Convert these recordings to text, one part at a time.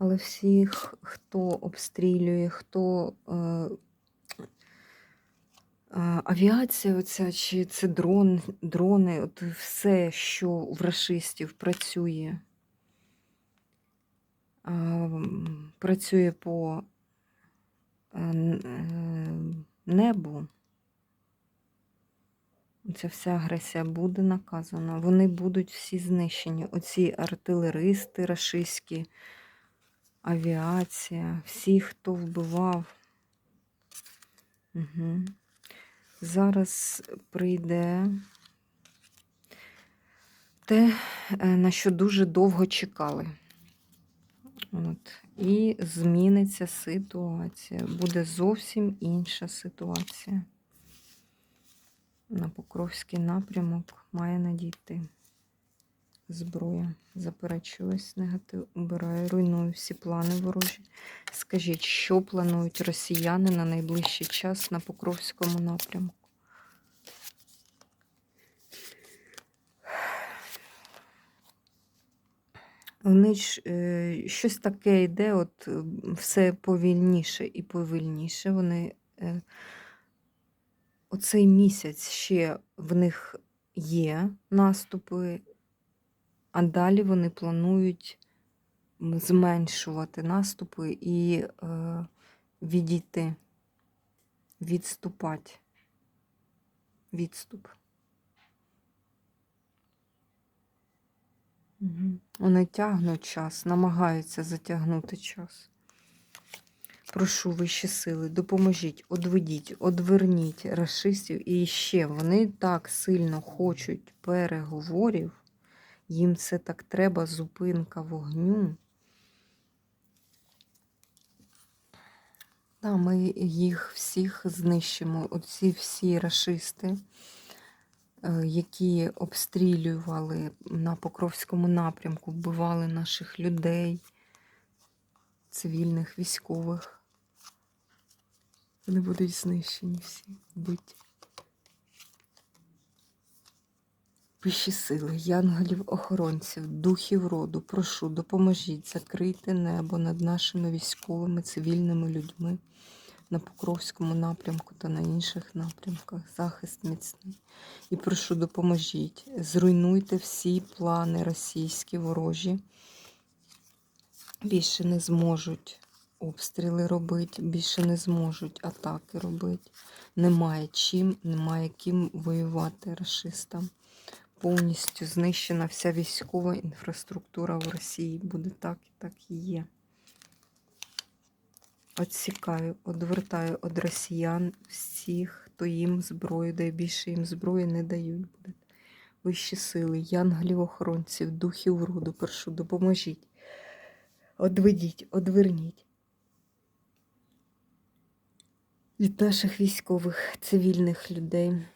Але всіх, хто обстрілює, хто е, е, авіація, оця, чи це дрон, дрони, от все, що в рашистів працює, е, працює по е, е, небу. Ця вся агресія буде наказана. Вони будуть всі знищені. Оці артилеристи рашистські, авіація, всі, хто вбивав. Угу. Зараз прийде те, е, на що дуже довго чекали. От. І зміниться ситуація. Буде зовсім інша ситуація. На Покровський напрямок має надійти зброя. Заперечуюсь, негатив убираю, руйную всі плани ворожі. Скажіть, що планують росіяни на найближчий час на Покровському напрямку? Вони ж е, щось таке йде, от е, все повільніше і повільніше. Вони е, оцей місяць ще в них є наступи, а далі вони планують зменшувати наступи і е, відійти, відступати. Відступ. Угу. Вони тягнуть час, намагаються затягнути час. Прошу вищі сили, допоможіть, одведіть, одверніть расистів. І ще вони так сильно хочуть переговорів, їм це так треба, зупинка вогню. Да, ми їх всіх знищимо. Оці всі рашисти, е, які обстрілювали на Покровському напрямку, вбивали наших людей, цивільних, військових. Вони будуть знищені всі, вбиті. Вищі сили, янголів, охоронців, духів роду, прошу, допоможіть, закрийте небо над нашими військовими, цивільними людьми на Покровському напрямку та на інших напрямках. Захист міцний. І прошу, допоможіть, зруйнуйте всі плани російські ворожі. Більше не зможуть обстріли робити, більше не зможуть атаки робити. Немає чим, немає ким воювати расистам. Повністю знищена вся військова інфраструктура в Росії. Буде так і так і є. Отсікаю, одвертаю від росіян всіх, хто їм зброю дає, більше їм зброї не дають. Буде. Вищі сили, янголів охоронців, духів роду, прошу, допоможіть. Одведіть, одверніть. Від наших військових, цивільних людей,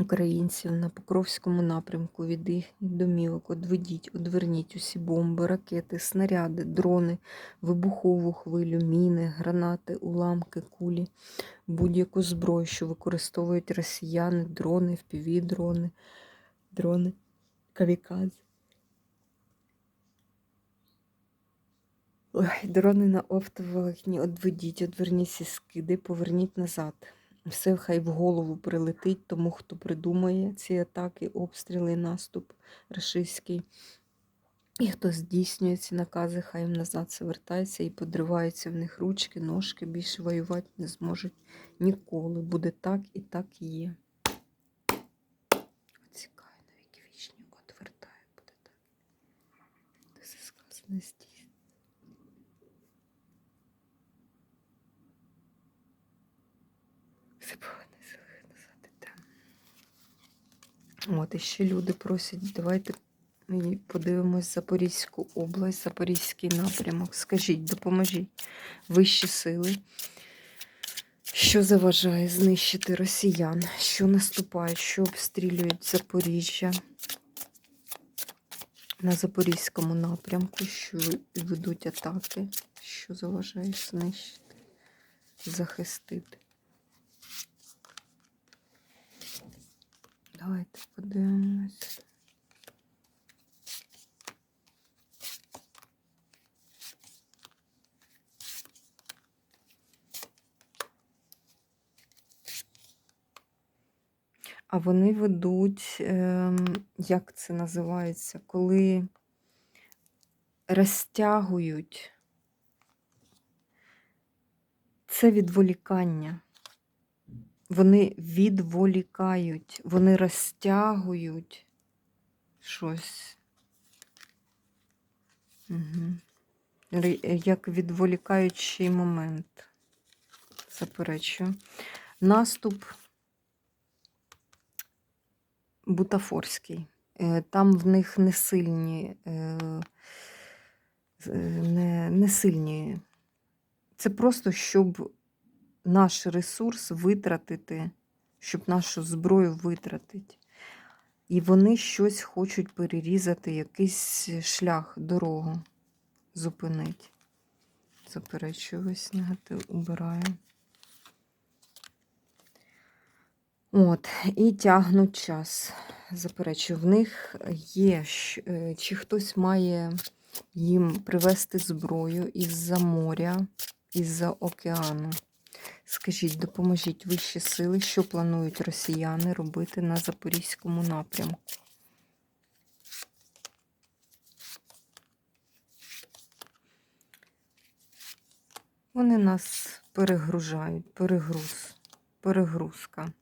українців на Покровському напрямку від їхніх домівок. Одведіть, одверніть усі бомби, ракети, снаряди, дрони, вибухову хвилю, міни, гранати, уламки, кулі, будь-яку зброю, що використовують росіяни, дрони, впівдрони, дрони, камікадзе. Ой, дрони на оптоволокні, одведіть, одверніть ці скиди, поверніть назад. Все хай в голову прилетить тому, хто придумає ці атаки, обстріли, наступ рашистський. І хто здійснює ці накази, хай їм назад все вертається і подриваються в них ручки, ножки, більше воювати не зможуть ніколи. Буде так і так є. Оцікаю на віки вічні, отвертаю, буде так. Все сказане здійснює. Все повинні сили назад іде. От, і ще люди просять, давайте подивимось Запорізьку область, Запорізький напрямок. Скажіть, допоможіть вищі сили. Що заважає знищити росіян? Що наступають, що обстрілюють Запоріжжя на Запорізькому напрямку, що ведуть атаки, що заважає знищити, захистити. Давайте подивимось. А вони ведуть, ем, як це називається, коли розтягують. Це відволікання. Вони відволікають, вони розтягують щось. Як відволікаючий момент. Заперечую. Наступ бутафорський. Е, Там в них не сильні, е, не, не сильні. Це просто щоб наш ресурс витратити, щоб нашу зброю витратити. І вони щось хочуть перерізати, якийсь шлях, дорогу зупинити. Заперечую весь негатив, убираю. От, і тягнуть час. Заперечую, в них є, е, чи хтось має їм привезти зброю із-за моря, із-за океану. Скажіть, допоможіть вищі сили, що планують росіяни робити на Запорізькому напрямку? Вони нас перегружають, перегруз, перегрузка.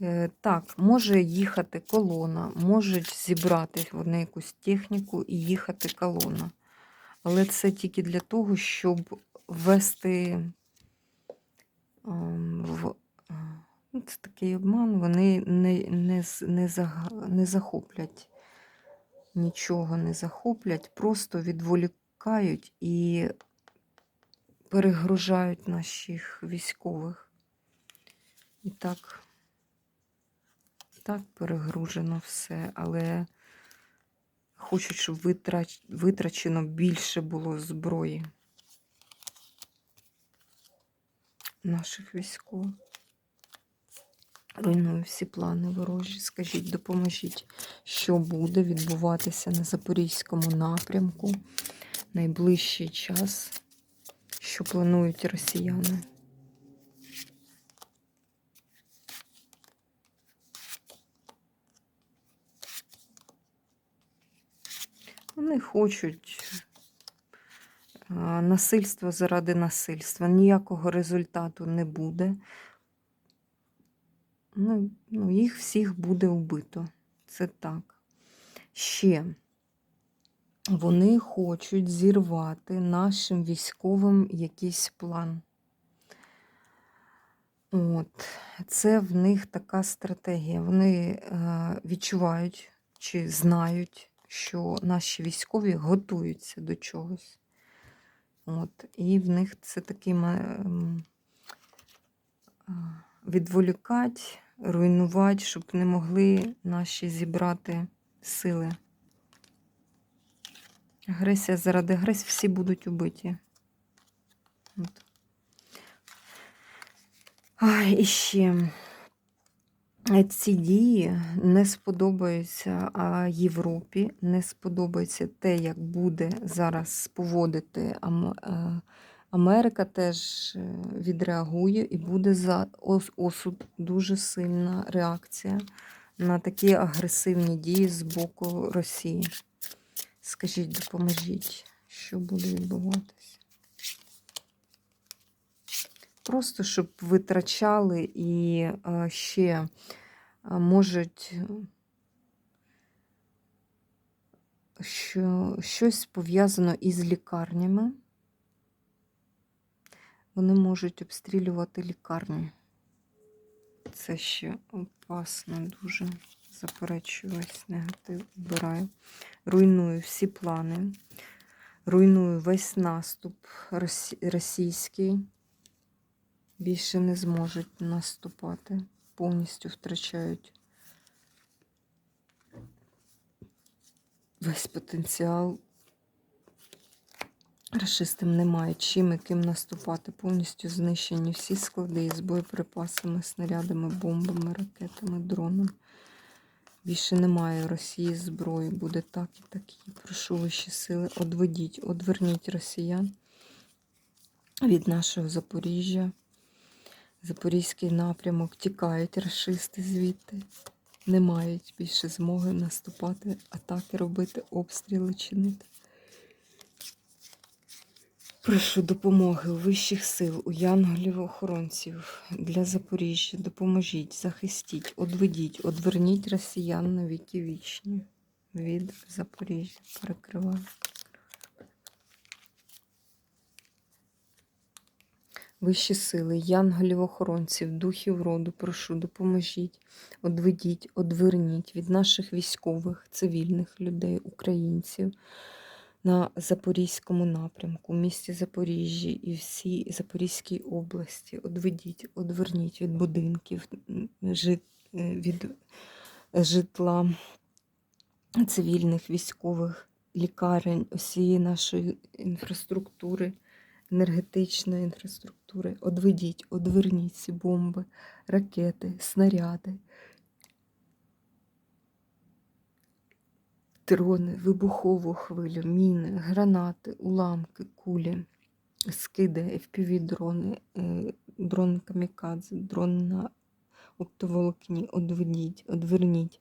Е, Так, може їхати колона, можуть зібрати вони якусь техніку і їхати колона. Але це тільки для того, щоб ввести ем, в. ну, Це такий обман, вони не, не, не, зага- не захоплять, нічого не захоплять, просто відволікають і перегружають наших військових. І так, так перегружено все, але хочуть, щоб витрач, витрачено більше було зброї наших військових. Руйную всі плани ворожі. Скажіть, допоможіть, що буде відбуватися на Запорізькому напрямку найближчий час, що планують росіяни. Вони хочуть насильство заради насильства. Ніякого результату не буде. Ну, ну, їх всіх буде вбито. Це так. Ще вони хочуть зірвати нашим військовим якийсь план. От, це в них така стратегія. Вони е, відчувають чи знають, що наші військові готуються до чогось. От, і в них це такий ем, відволікати, руйнувати, щоб не могли наші зібрати сили. Агресія заради агресії, всі будуть убиті. От. А, і ще ці дії не сподобаються Європі, не сподобається те, як буде зараз поводити е, Америка теж е, відреагує і буде за осуд дуже сильна реакція на такі агресивні дії з боку Росії. Скажіть, допоможіть, що буде відбуватися? Просто щоб витрачали і ще можуть що щось пов'язано із лікарнями. Вони можуть обстрілювати лікарні. Це ще опасно дуже. Заперечую весь негатив, вбираю. Руйную всі плани. Руйную весь наступ російський. Більше не зможуть наступати. Повністю втрачають весь потенціал. Рашистам немає чим і ким наступати. Повністю знищені всі склади із боєприпасами, снарядами, бомбами, ракетами, дронами. Більше немає Росії зброї. Буде так і так. І прошу вищі сили. Одведіть, одверніть росіян від нашого Запоріжжя. Запорізький напрямок. Тікають рашисти звідти. Не мають більше змоги наступати, атаки робити, обстріли чинити. Прошу допомоги у вищих сил, у янголів-охоронців для Запоріжжя. Допоможіть, захистіть, одведіть, одверніть росіян на віки вічні від Запоріжжя. Перекриваю. Вищі сили, янголів-охоронців, духів роду, прошу, допоможіть, одведіть, одверніть від наших військових, цивільних людей, українців на Запорізькому напрямку, місті Запоріжжі і всій Запорізькій області. Одведіть, одверніть від будинків, е, від житла цивільних, військових, лікарень, усієї нашої інфраструктури, енергетичної інфраструктури. Одведіть, одверніть ці бомби, ракети, снаряди. дрони, вибухову хвилю, міни, гранати, уламки, кулі, скиди, FPV-дрони, е, дрон камікадзе, дрон на оптоволокні, одведіть, одверніть.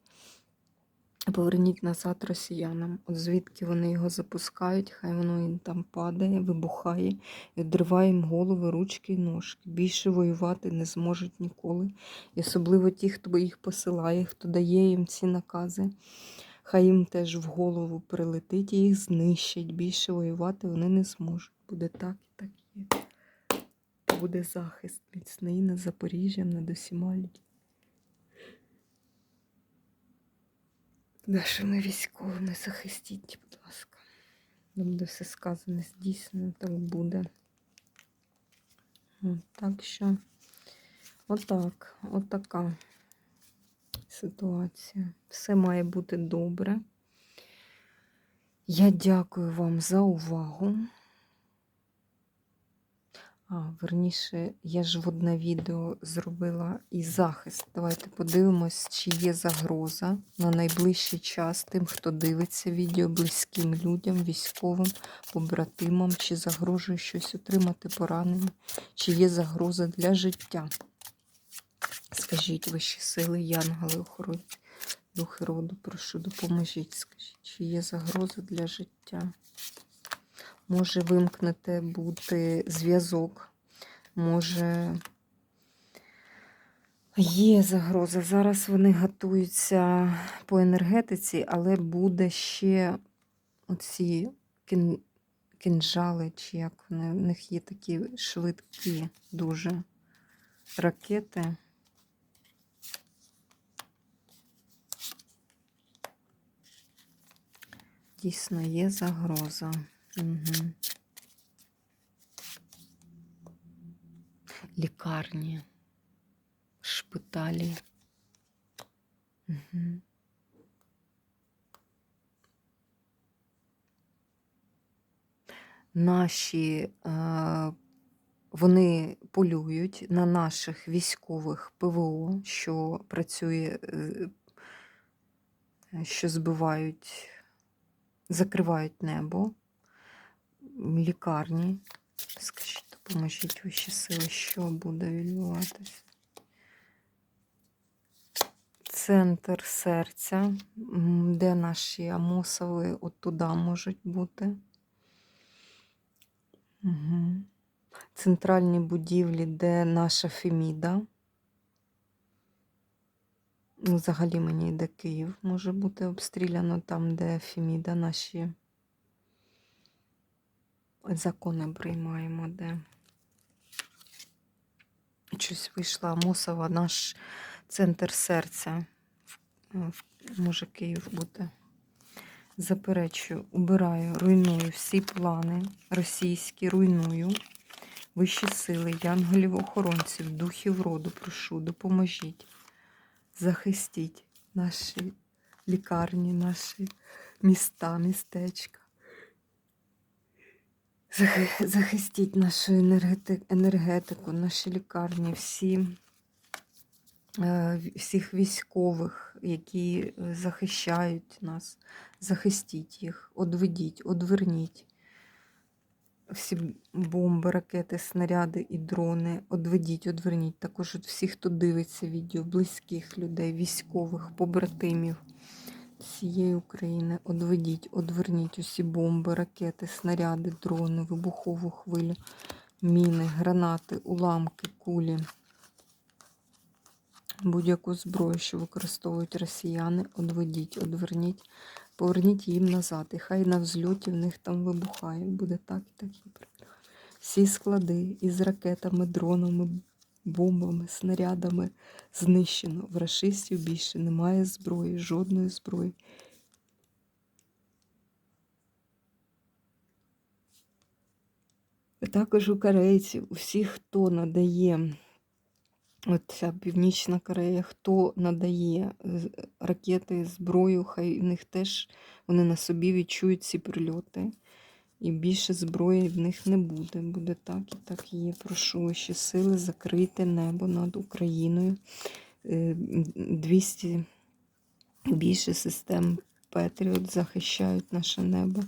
Поверніть назад росіянам, от звідки вони його запускають, хай воно їм там падає, вибухає і одриває їм голови, ручки і ножки. Більше воювати не зможуть ніколи. І особливо ті, хто їх посилає, хто дає їм ці накази. Хай їм теж в голову прилетить і їх знищить. Більше воювати вони не зможуть. Буде так і так є. Буде захист міцний над Запоріжжям, над усіма людьми. Нашими військовими захистіть, будь ласка. Буде все сказане, здійснено, так буде. От, Так що, отак, отака ситуація. Все має бути добре. Я дякую вам за увагу. А, верніше, я ж в одне відео зробила і захист. Давайте подивимось, чи є загроза на найближчий час тим, хто дивиться відео близьким людям, військовим, побратимам, чи загрожує щось отримати поранення, чи є загроза для життя. Скажіть вищі сили, янголи, охоронці, духи роду, прошу, допоможіть. Скажіть, чи є загроза для життя? Може вимкнете бути зв'язок, може є загроза. Зараз вони готуються по енергетиці, але буде ще оці кін... кінжали, чи як вони, в них є такі швидкі дуже ракети. Дійсно, є загроза. Угу. Лікарні, шпиталі. Угу. Наші е, вони полюють на наших військових ПВО, що працює, е, що збивають закривають небо, лікарні. Скажіть, допоможіть вищі сили, що буде відбуватися. Центр серця, де наші амосови от туди можуть бути. Угу. Центральні будівлі, де наша Феміда. Ну, Взагалі мені йде Київ може бути обстріляно там, де Феміда наші закони приймаємо, де щось вийшла Мосова, наш центр серця. е, може Київ бути. Заперечую, убираю, руйную всі плани російські, руйную. Вищі сили, янголів, охоронців, духів роду, прошу, допоможіть, захистіть наші лікарні, наші міста, містечка. Захи- Захистіть нашу енергети- енергетику, наші лікарні, всі, е, всіх військових, які е, захищають нас. Захистіть їх, одведіть, одверніть. Всі бомби, ракети, снаряди і дрони. Одведіть, одверніть. Також от всі, хто дивиться відео, близьких людей, військових, побратимів всієї України. Одведіть, одверніть усі бомби, ракети, снаряди, дрони, вибухову хвилю, міни, гранати, уламки, кулі. Будь-яку зброю, що використовують росіяни, одведіть, одверніть, поверніть їм назад. І хай на взльоті в них там вибухає. Буде так і так і. Всі склади із ракетами, дронами, бомбами, снарядами знищено. В рашистів більше немає зброї, жодної зброї. Також у корейців, усіх, хто надає, от ця Північна Корея, хто надає ракети, зброю, хай в них теж вони на собі відчують ці прильоти. І більше зброї в них не буде. Буде так і так є. Прошу ще сили закрити небо над Україною. Е, 200 більше систем Петріот захищають наше небо.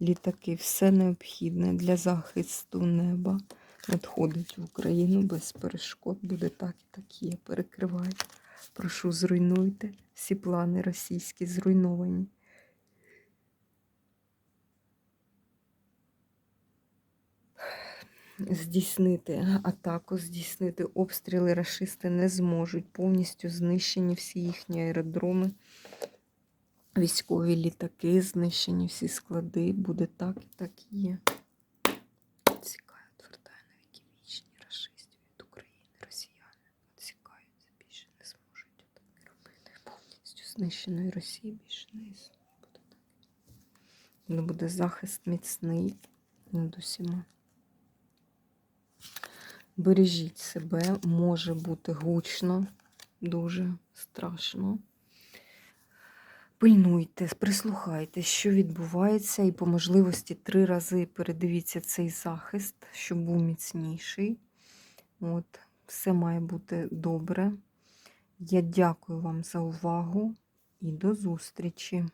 Літаки, все необхідне для захисту неба надходить в Україну без перешкод. Буде так і так є. Перекривайте. Прошу, зруйнуйте всі плани російські, зруйновані. Здійснити атаку, здійснити обстріли рашисти не зможуть. Повністю знищені всі їхні аеродроми, військові літаки, знищені всі склади. Буде так і так і є. Відсікаю, отвертаю на віки вічні рашистів від України, росіяни. Відсікаються, більше не зможуть робити. Знищеної Росії більше не існує. Буде так. Буде захист міцний над усіма. Бережіть себе, може бути гучно, дуже страшно. Пильнуйте, прислухайтесь, що відбувається, і по можливості три рази передивіться цей захист, щоб був міцніший. От, все має бути добре. Я дякую вам за увагу і до зустрічі!